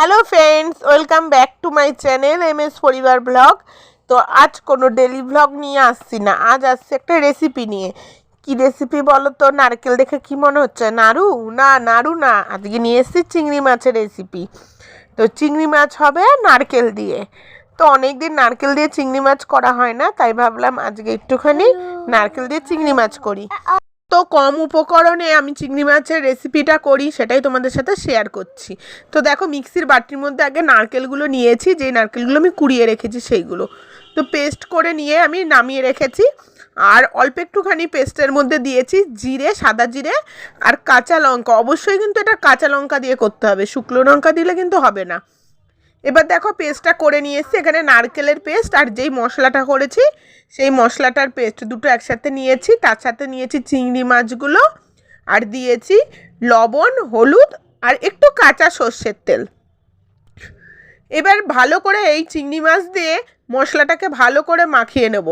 Hello friends welcome back to my channel M S পরিবার blog তো আজ কোনো ডেলি ব্লগ নিয়ে আসছি না। আজ আসছে একটা রেসিপি নিয়ে। কি রেসিপি বলো তো নারকেল দেখে কি মনে হচ্ছে? নাড়ু? না নাড়ু না। আজকে নিয়ে এসেছি চিংড়ি মাছের রেসিপি তো চিংড়ি মাছ হবে নারকেল দিয়ে। তো অনেক দিন নারকেল দিয়ে চিংড়ি মাছ করা হয় না, তাই ভাবলাম আজকে একটুখানি নারকেল দিয়ে চিংড়ি মাছ করি। তো কম উপকরণে আমি চিংড়ি মাছের রেসিপিটা করি, সেটাই তোমাদের সাথে শেয়ার করছি। তো দেখো, মিক্সির বাটির মধ্যে আগে নারকেলগুলো নিয়েছি যে নারকেলগুলো আমি কুড়িয়ে রেখেছি সেইগুলো। তো পেস্ট করে নিয়ে আমি নামিয়ে রেখেছি, আর অল্প একটুখানি পেস্টের মধ্যে দিয়েছি জিরে, সাদা জিরে আর কাঁচা লঙ্কা। অবশ্যই কিন্তু এটা কাঁচা লঙ্কা দিয়ে করতে হবে, শুকনো লঙ্কা দিলে কিন্তু হবে না। এবার দেখো পেস্টটা করে নিয়ে এসেছি, এখানে নারকেলের পেস্ট আর যেই মশলাটা করেছি, সেই মশলাটার পেস্ট দুটো একসাথে নিয়েছি, তার সাথে নিয়েছি চিংড়ি মাছগুলো আর দিয়েছি লবণ, হলুদ আর একটু কাঁচা সর্ষের তেল। এবার ভালো করে এই চিংড়ি মাছ দিয়ে মশলাটাকে ভালো করে মাখিয়ে নেব।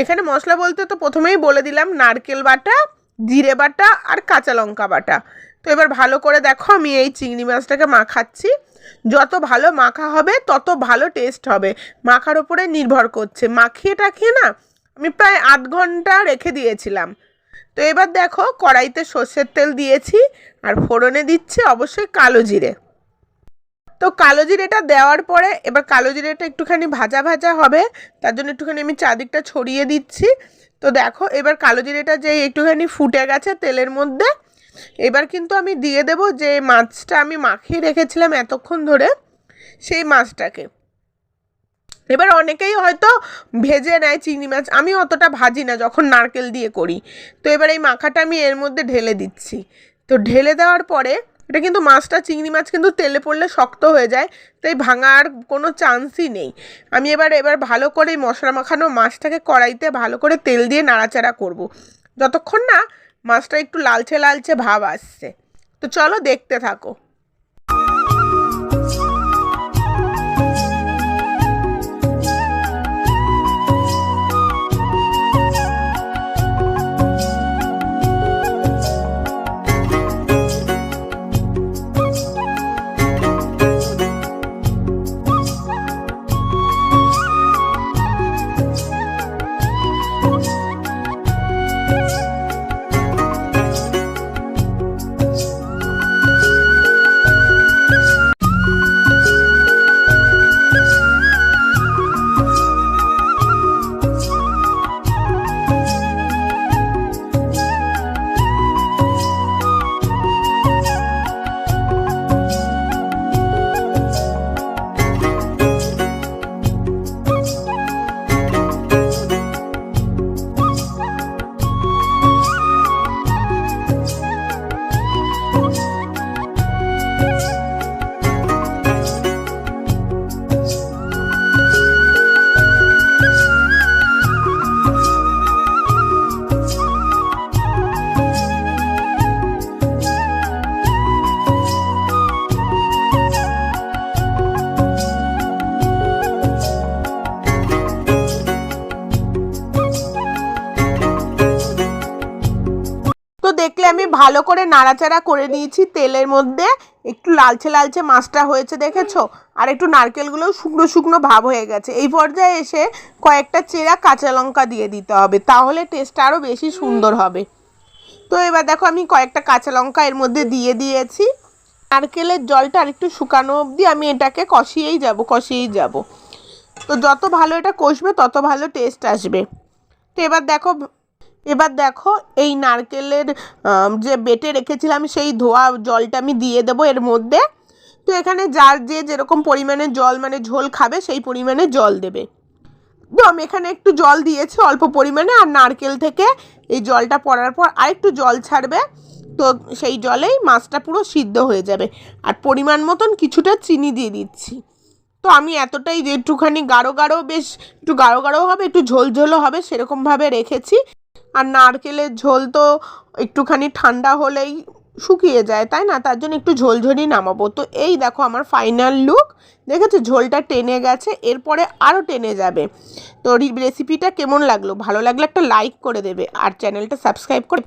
এখানে মশলা বলতে তো প্রথমেই বলে দিলাম, নারকেল বাটা, জিরে বাটা আর কাঁচা লঙ্কা বাটা। তো এবার ভালো করে দেখো আমি এই চিংড়ি মাছটাকে মাখাচ্ছি। যত ভালো মাখা হবে, তত ভালো টেস্ট হবে। মাখার ওপরে নির্ভর করছে। মাখিয়ে টাখিয়ে না, আমি প্রায় আধ ঘণ্টা রেখে দিয়েছিলাম। তো এবার দেখো, কড়াইতে সর্ষের তেল দিয়েছি আর ফোড়নে দিচ্ছি অবশ্যই কালো জিরে। তো কালো জিরেটা দেওয়ার পরে এবার কালো জিরেটা একটুখানি ভাজা ভাজা হবে, তার জন্য একটুখানি আমি চারদিকটা ছড়িয়ে দিচ্ছি। তো দেখো, এবার কালো জিরেটা যে একটুখানি ফুটে গেছে তেলের মধ্যে এবার কিন্তু আমি দিয়ে দেব যে মাছটা আমি মাখিয়ে রেখেছিলাম এতক্ষণ ধরে, সেই মাছটাকে। এবার অনেকেই হয়তো ভেজে নেয় চিংড়ি মাছ, আমি অতটা ভাজি না, যখন নারকেল দিয়ে করি। তো এবার এই মাখাটা আমি এর মধ্যে ঢেলে দিচ্ছি। তো ঢেলে দেওয়ার পরে, এটা কিন্তু মাছটা, চিংড়ি মাছ কিন্তু তেলে পড়লে শক্ত হয়ে যায়, তাই ভাঙার কোনো চান্সই নেই। আমি এবার এবার ভালো করে মশলা মাখানো মাছটাকে কড়াইতে ভালো করে তেল দিয়ে নাড়াচাড়া করব। যতক্ষণ না মাছটা একটু লালচে লালচে ভাব আসছে। তো চলো দেখতে থাকো। তো ভালো করে নাড়াচাড়া করে নিয়েছি তেলের মধ্যে। একটু লালচে লালচে মাছটা হয়েছে, দেখেছ? আর একটু নারকেলগুলোও শুকনো শুকনো ভাব হয়ে গেছে। এই পর্যায়ে এসে কয়েকটা চেরা কাঁচা লঙ্কা দিয়ে দিতে হবে, তাহলে টেস্টটা আরও বেশি সুন্দর হবে। তো এবার দেখো, আমি কয়েকটা কাঁচা লঙ্কা এর মধ্যে দিয়ে দিয়েছি। নারকেলের জলটা আর একটু শুকানো অবধি আমি এটাকে কষিয়েই যাব কষিয়েই যাব। তো যত ভালো এটা কষবে, তত ভালো টেস্ট আসবে। তো এবার দেখো এবার দেখো, এই নারকেলের যে বেটে রেখেছিলাম, সেই ধোয়া জলটা আমি দিয়ে দেবো এর মধ্যে। তো এখানে যার যে যেরকম পরিমাণে জল মানে ঝোল খাবে, সেই পরিমাণে জল দেবে। তো আমি এখানে একটু জল দিয়েছি অল্প পরিমাণে, আর নারকেল থেকে এই জলটা পড়ার পর আরেকটু জল ছাড়বে। তো সেই জলেই মাছটা পুরো সিদ্ধ হয়ে যাবে। আর পরিমাণ মতন কিছুটা চিনি দিয়ে দিচ্ছি। তো আমি এতটাই যে একটুখানি গাঢ় গাঢ়, বেশ একটু গাঢ় গাঢ় হবে, একটু ঝোল ঝোলও হবে, সেরকমভাবে রেখেছি। আর নারকেলের ঝোল তো একটুখানি ঠান্ডা হলেই শুকিয়ে যায়, তাই না? তার জন্য একটু ঝোলঝোলই নামাবো। তো এই দেখো আমার ফাইনাল লুক দেখেছ? ঝোলটা টেনে গেছে, এরপরে আরও টেনে যাবে। তো রেসিপিটা কেমন লাগল? ভালো লাগলে একটা লাইক করে দেবে, আর চ্যানেলটা সাবস্ক্রাইব করে